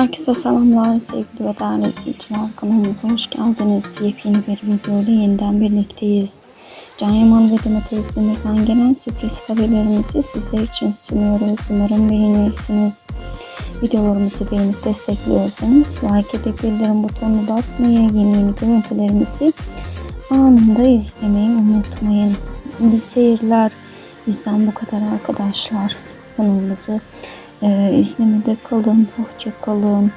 Herkese selamlar sevgili ve değerli izleyiciler. Kanalımıza hoş geldiniz. Yepyeni bir video ile yeniden birlikteyiz. Can Yaman ve Demet Özdemir'den gelen sürpriz haberlerimizi sizler için sunuyoruz. Umarım beğenirsiniz. Videolarımızı beğenip destekliyorsanız like edip bildirim butonunu basmayı, yeni yeni görüntülerimizi anında izlemeyi unutmayın. İyi seyirler. Bizden bu kadar arkadaşlar. Kanalımızı e, izlemede kalın. Hoşça kalın.